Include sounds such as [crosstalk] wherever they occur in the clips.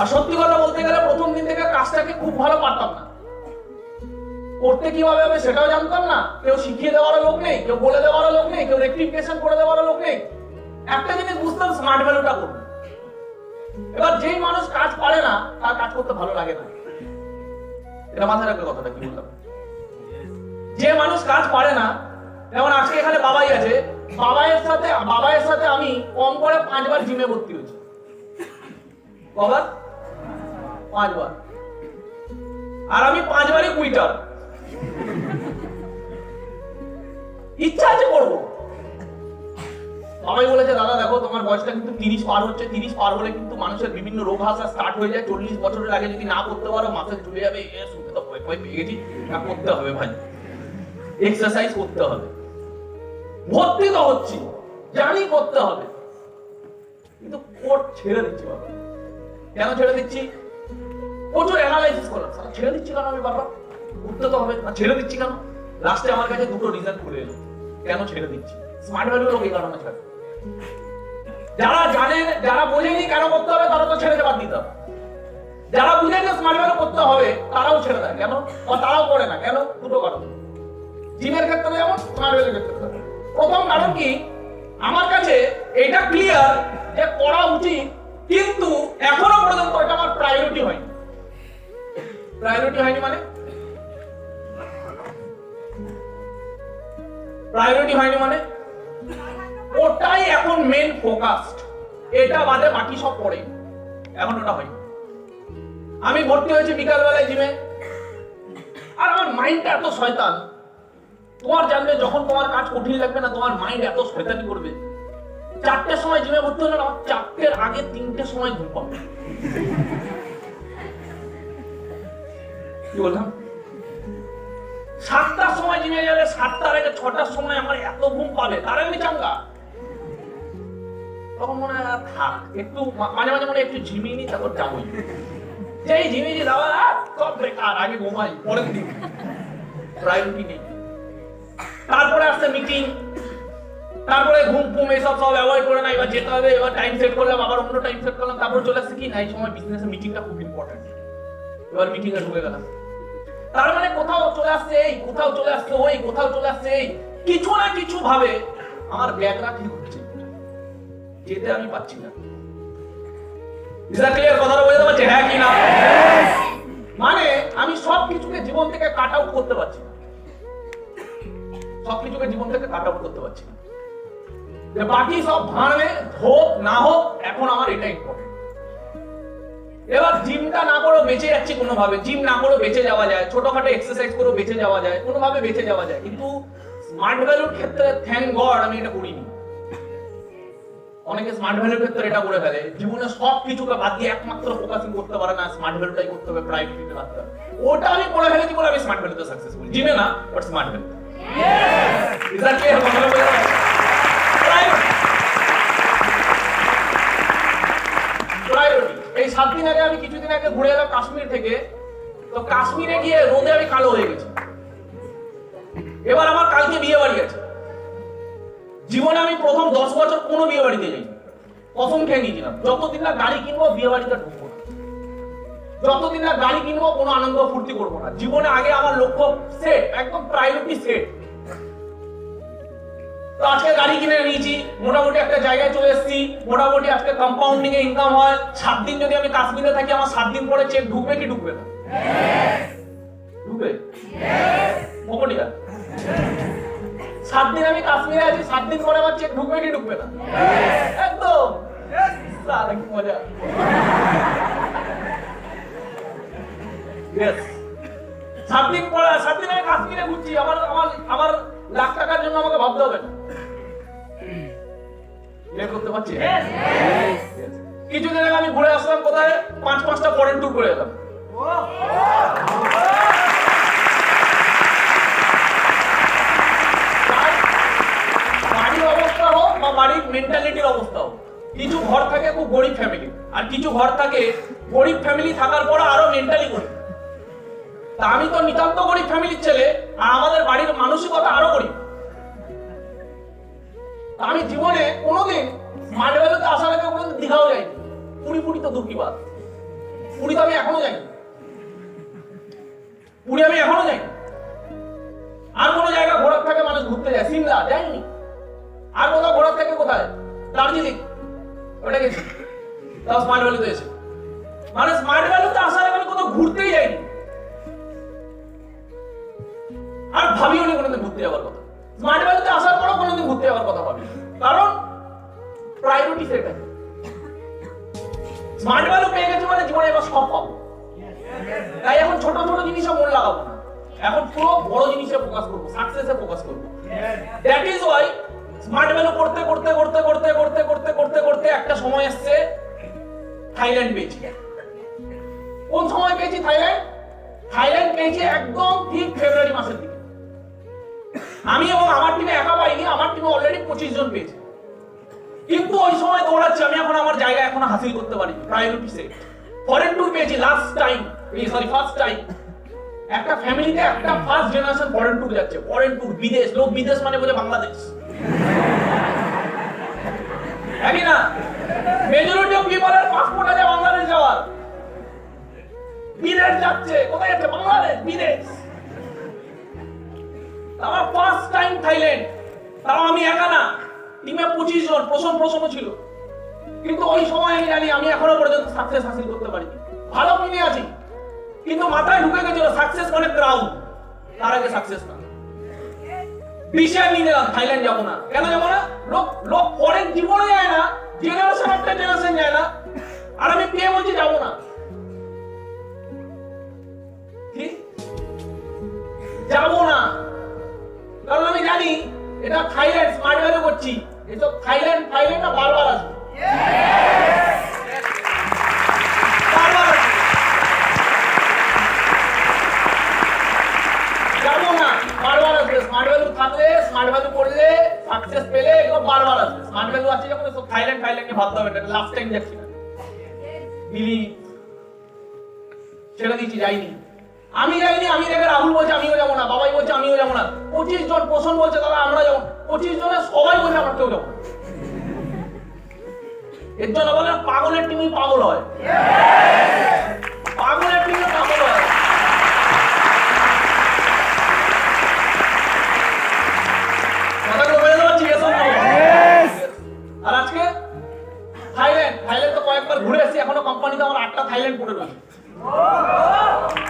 আর সত্যি কথা বলতে গেলে প্রথম দিন থেকে কাজটাকে খুব ভালো পারতাম না। করতে কীভাবে হবে সেটাও জানতাম না। কেউ শিখিয়ে দেওয়ারও লোক নেই, কেউ বলে দেওয়ারও লোক নেই, কেউ রেক্টিফিকেশন করে দেওয়ারও লোক নেই। একটা জিনিস বুঝতাম স্মার্ট ভ্যালুটা করব এবার যেই মানুষ কাজ পারে না, তার কাজ করতে ভালো লাগে না। এটা মাথায় রাখবে কথাটা, কি বললাম? যে মানুষ কাজ পারে না, যেমন আজকে এখানে বাবাই আছে, বাবাইয়ের সাথে বাবাইয়ের সাথে আমি কম করে পাঁচবার জিমে ভর্তি হয়েছি। কবার পাঁচবার। আর আমি পাঁচবারই কুইটার ইচ্ছা আছে করব। বলেছে, দাদা, দেখো, তোমার বয়সটা কিন্তু তিরিশ পার হচ্ছে, তিরিশ পার হলে কিন্তু মানুষের বিভিন্ন রোগ আসা স্টার্ট হয়ে যায়। চল্লিশ বছরের আগে যদি না করতে পারো মাথায় চলে যাবে, এ শুনতে তো ভয় ভয় পেয়ে না, করতে হবে ভাই। এক্সারসাইজ করতে হবে। ভর্তি তো হচ্ছি, জানি করতে হবে। কিন্তু কোর্ট ছেড়ে দিচ্ছি বাবা। কেন ছেড়ে দিচ্ছি? প্রচুর অ্যানালাইসিস করলাম। ছেড়ে দিচ্ছি কেন আমি বাবা উঠতে তো হবে, না ছেড়ে দিচ্ছি কেন? লাস্টে আমার কাছে দুটো রিজন খুলে এলো। কেন ছেড়ে দিচ্ছি? স্মার্ট ভ্যালু লোক এই কারণে ছাড়ে যারা জানে, যারা বোঝেনি কেন করতে হবে, তারা তো ছেড়ে দেবার দিতে হবে। যারা বুঝে যে স্মার্ট ভ্যালু করতে হবে, তারাও ছেড়ে দেয়। কেন? তারাও করে না। কেন? দুটো কারণ। জিমের ক্ষেত্রে যেমন স্মার্ট ভ্যালুর ক্ষেত্রে প্রথম কারণ কি? আমার কাছে এটা ক্লিয়ার যে করা উচিত, কিন্তু এখনও পর্যন্ত এটা আমার প্রায়োরিটি হয়নি। প্রায়োরিটি হয়নি মানে? প্রায়োরিটি হয়নি মানে? ওটাই এখন মেন ফোকাসড এটা বাদে বাকি সব পড়ে এখন ওটা হয়নি। আমি ভর্তি হয়েছি বিকালবেলায় জিমে আর আমার মাইন্ডটা এত শয়তান। তোমার জানবে যখন তোমার কাজ কঠিন লাগবে না, তোমার মাইন্ড এত শয়তানি করবে। চারটের সময় জিমে ভর্তি হলে আমার চারটের আগে তিনটের সময় ঘুম পাবে। কি বললাম? সাতটার সময় জিমে গেলে সাতটার আগে ছটার সময় আমার এত ঘুম পাবে, তার আমি চাঙ্গা। তখন মনে হয় থাক, একটু মাঝে মাঝে মনে একটু ঝিমিয়ে নি তারপর যাবোই। যেই ঝিমিয়ে যাওয়া সব বেকার আগে ঘুমাই, পরের দিন প্রায়োরিটি নেই। তারপরে আসছে মিটিং তারপরে ঘুম ফুম এসব সব অ্যাভয়েড করে না, এবার যেতে হবে, এবার টাইম সেট করলাম, আবার অন্য টাইম সেট করলাম, তারপর চলে আসছে কি? না, এই সময় বিজনেসের মিটিংটা খুব ইম্পর্টেন্ট এবার মিটিং এ ঢুকে গেলাম। চলে আসছে এই কোথাও চলে আসছে ওই কোথাও চলে আসছে এই। কিছু না কিছু ভাবে আমার ব্যাগরা ঠিক হচ্ছে যেতে আমি পাচ্ছি না। ক্লিয়ার কথাটা বোঝাতে পারছি হ্যাঁ কি না? মানে আমি সব কিছুকে জীবন থেকে কাট আউট করতে পারছি না। সবকিছুকে জীবন থেকে কাট আউট করতে পারছি না। বাকি সব ভাঙবে হোক না হোক এখন আমার এটা ইম্পর্টেন্ট এবার জিমটা না করেও বেঁচে যাচ্ছি কোনোভাবে। জিম না করেও বেঁচে যাওয়া যায়। ছোটখাটো এক্সারসাইজ করেও বেঁচে যাওয়া যায়। কোনোভাবে বেঁচে যাওয়া যায়। কিন্তু স্মার্ট ভ্যালুর ক্ষেত্রে থ্যাংক গড আমি এটা করিনি। অনেকে স্মার্ট ভ্যালুর ক্ষেত্রে এটা করে ফেলে। জীবনে সব কিছুকে বাদ দিয়ে একমাত্র ফোকাসিং করতে পারে না। স্মার্ট ভ্যালুটাই করতে হবে প্রায়োরিটিতে রাখতে হবে। ওটা আমি করে ফেলেছি বলে আমি স্মার্ট ভ্যালুতে সাকসেসফুল জিমে না বাট স্মার্ট ভ্যালু. প্রায়োরিটি এই সাত দিন আগে আমি কিছুদিন আগে ঘুরে এলাম কাশ্মীর থেকে। তো কাশ্মীরে গিয়ে রোদে আমি কালো হয়ে গেছি। এবার আমার কালকে বিয়ে বাড়ি আছে। জীবনে আমি প্রথম দশ বছর কোনো বিয়ে বাড়িতে যাই কসম খেয়ে নিয়েছিলাম। যতদিন না গাড়ি কিনবো বিয়ে বাড়িতে ঢুকবো যতদিন না গাড়ি কিনবো, কোনো আনন্দ ফুর্তি করব না। জীবনে আগে আমার লক্ষ্য সেট একদম প্রায়োরিটি সেট তো আজকে গাড়ি কিনে নিয়েছি। মোটামুটি একটা জায়গায় চলে এসেছি। মোটামুটি আজকে কম্পাউন্ডিং এ ইনকাম হয়। সাত দিন যদি আমি কাশ্মীরে থাকি, আমার সাত দিন পরে চেক ঢুকবে কি ঢুকবে না? ঢুকবে? মোকলিয়া সাত দিন আমি কাশ্মীরে আছি, সাত দিন পরে আমার চেক ঢুকবে কি ঢুকবে না? একদম। কি মজা. সাত দিন পরে, সাত দিন আমি কাশ্মীরে ঘুরছি। আমার আমার আমার লাখ টাকার জন্য আমাকে ভাবতে হবে না। ক্লিয়ার করতে পারছি. কিছুদিন আগে আমি ঘুরে আসলাম কোথায়? পাঁচ পাঁচটা ফরেন ট্যুর করে এলাম। বাড়ির অবস্থা হোক বা বাড়ির মেন্টালিটির অবস্থা হোক কিছু ঘর থাকে খুব গরিব ফ্যামিলি আর কিছু ঘর থাকে গরিব ফ্যামিলি থাকার পর আরও মেন্টালি গরিব। তা আমি তো নিতান্ত গরিব ফ্যামিলির ছেলে আর আমাদের বাড়ির মানসিকতা আরও গরিব। আমি জীবনে কোনোদিন স্মার্ট ভ্যালুতে আসার আগে কোনোদিন দীঘাও যাইনি। পুরি পুরি তো দুঃখী বাদ পুরী তো আমি এখনও যাই পুরী আমি এখনও যাই আর কোনো জায়গা ঘোরার থাকে মানুষ ঘুরতে যায়? সিমলা যায়নি আর কোথাও ঘোরার থাকে কোথায়? দার্জিলিং। ওটা গেছি তাও স্মার্ট ভ্যালিতে এসে। মানে স্মার্ট ভ্যালিতে আসার আগে কোথাও ঘুরতেই যাইনি। আর ভাবিও নি কোনোদিন ঘুরতে যাওয়ার কথা। স্মার্ট ভ্যালিতে আসার পরও কোনোদিন ঘুরতে যাওয়ার কথা ভাবি কারণ প্রায়োরিটি সেট স্মার্ট ভ্যালু পেয়ে গেছে মানে জীবনে এবার সব পাবো তাই এখন ছোট ছোট জিনিসে মন লাগাবো এখন পুরো বড় জিনিসে ফোকাস করব সাকসেসে ফোকাস করব। That is why smart value করতে করতে করতে করতে করতে করতে করতে করতে একটা সময় এসছে থাইল্যান্ড পেয়েছি কোন সময় পেয়েছি থাইল্যান্ড থাইল্যান্ড পেয়েছি একদম ঠিক ফেব্রুয়ারি মাসের দিকে। আমি এবং আমার টিমে একা পাইনি, আমার টিমে অলরেডি পঁচিশ জন পেয়েছে। কিন্তু ওই সময় দৌড়াচ্ছি, আমি এখন আমার জায়গা এখনও হাসিল করতে পারি প্রায়োরিটি সেট ফরেন ট্যুর পেয়েছি last time sorry first time একটা ফ্যামিলিতে একটা ফার্স্ট জেনারেশন ফরেন ট্যুর যাচ্ছে ফরেন ট্যুর বিদেশ, লোক বিদেশ মানে বোঝে বাংলাদেশ। একই না? মেজরিটি অফ পিপলের পাসপোর্ট আছে বাংলাদেশ যাওয়ার। বিদেশ যাচ্ছে, কোথায় যাচ্ছে? বাংলাদেশ, বিদেশ। আমার ফার্স্ট টাইম থাইল্যান্ড তাও আমি একা না। টিমে পঁচিশ জন, প্রথম প্রথম ছিল। কিন্তু ওই সময় আমি জানি, আমি এখনও পর্যন্ত সাকসেস হাসিল করতে পারিনি। ভালো টিমে আছি। কিন্তু মাথায় ঢুকে গেছিল সাকসেস মানে ক্রাউড তার আগে সাকসেস না। ডিসিশন নিয়ে নিলাম থাইল্যান্ড যাব না। কেন যাব না? লোক লোক পরের জীবনে যায় না জেনারেশন একটা জেনারেশন যায় না। আর আমি পেয়ে বলছি যাব না? করছি। এসব থাইল্যান্ড থাইল্যান্ড না, বারবার আসবে। স্মার্ট ভ্যালু করলে পেলে এগুলো বারবার আসবে। স্মার্ট ভ্যালু আছে যখন ভাবতে হবে লাস্ট টাইম যাচ্ছি ছেড়ে দিচ্ছি, যাইনি। আমি যাইনি আমি দেখে রাহুল বলছে আমিও যাব না বাবাই বলছে আমিও যাব না। পঁচিশ জন পোষণ বলছে দাদা আমরা যাব পঁচিশ জনের সবাই বলছে আমরা কেউ যাব এর জন্য বলে পাগলের টিমই পাগল হয়। পাগলের টিমই পাগল হয়। আর আজকে থাইল্যান্ড থাইল্যান্ড তো কয়েকবার ঘুরে এসেছি এখনও কোম্পানিতে আমার আটটা থাইল্যান্ড পড়ে রয়েছে।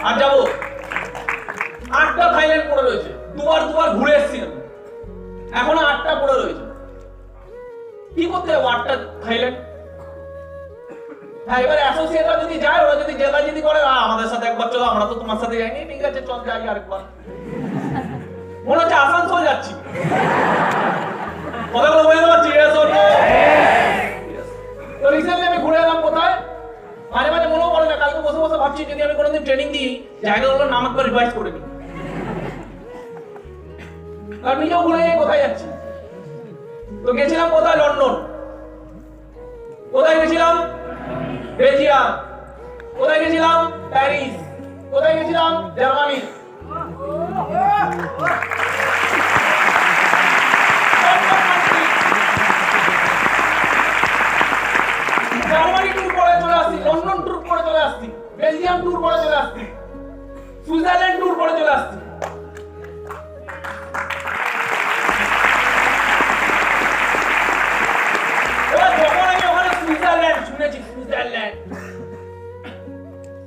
আর যাব। আটটা থাইল্যান্ড পড়ে রয়েছে। দুবার দুবার ঘুরে এসেছি আমি। এখনও আটটা পড়ে রয়েছে। কি করতে যাব আটটা থাইল্যান্ড হ্যাঁ এবার অ্যাসোসিয়েটরা যদি যায় ওরা যদি জেলা যদি করে "আ, আমাদের সাথে একবার চলো আমরা তো তোমার সাথে যাইনি। ঠিক আছে চল যাই আরেকবার। মনে হচ্ছে আসানসোল যাচ্ছি। কথাগুলো বুঝতে পারছি. তো রিসেন্টলি আমি ঘুরে এলাম কোথায়? মাঝে মাঝে না, কালকে বসে বসে ভাবছি যদি আমি কোনোদিন ট্রেনিং দিই জায়গাগুলোর নাম একবার রিভাইজ করে নিই। আর নিজেও ভুলে যাই কোথায় যাচ্ছি? তো গেছিলাম কোথায়? লন্ডন। কোথায় গেছিলাম? বেলজিয়াম। কোথায় গেছিলাম? প্যারিস। কোথায় গেছিলাম? জার্মানি।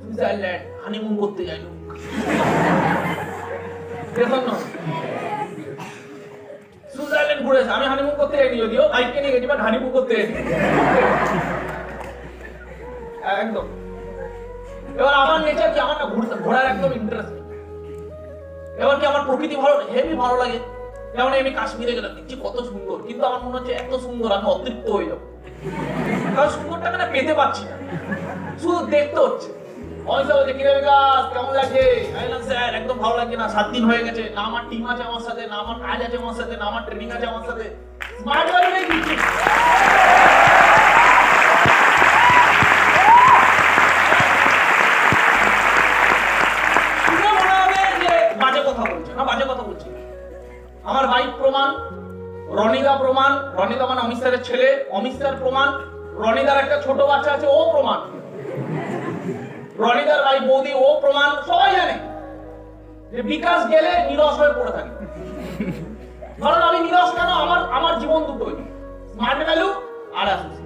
সুইজারল্যান্ড হানিমুন [laughs] করতে যাই লোক। দেখুন সুইজারল্যান্ড ঘুরেছে আমি হানিমুন করতে যাইনি যদিও বাইককে নিয়ে গেছি বাট হানিমুন করতে যাইনি। একদম। এবার আমার নেচার কি? আমার না ঘোরার একদম ইন্টারেস্ট এবার কি আমার প্রকৃতি ভালো? হেভি ভালো লাগে। যেমন আমি কাশ্মীরে গেলাম, দেখছি কত সুন্দর। কিন্তু আমার মনে হচ্ছে এত সুন্দর, আমি অতৃপ্ত হয়ে যাব। কারণ সুন্দরটাকে না পেতে পারছি না। শুধু দেখতে হচ্ছে। অনেক বলছে, কিরে বিকাশ, কেমন লাগছে? আমি স্যার, একদম ভালো লাগছে না। সাত দিন হয়ে গেছে। না আমার টিম আছে আমার সাথে, না আমার কাজ আছে আমার সাথে, না আমার ট্রেনিং আছে আমার সাথে। স্মার্ট ওয়ার্ক বলছি আমার বাইক প্রমাণ, রনিদা প্রমাণ, রনিদা মানে অমিত ছেলে, অমিত প্রমাণ রনিদার একটা ছোট বাচ্চা আছে, ও প্রমাণ। রনিদার ভাই, বৌদি, ও প্রমাণ, সবাই জানে যে বিকাশ গেলে নিরস হয়ে পড়ে থাকে। ধরুন আমি নিরস কেন? আমার আমার জীবন দুটোই। স্মার্ট ভ্যালু আর আসছে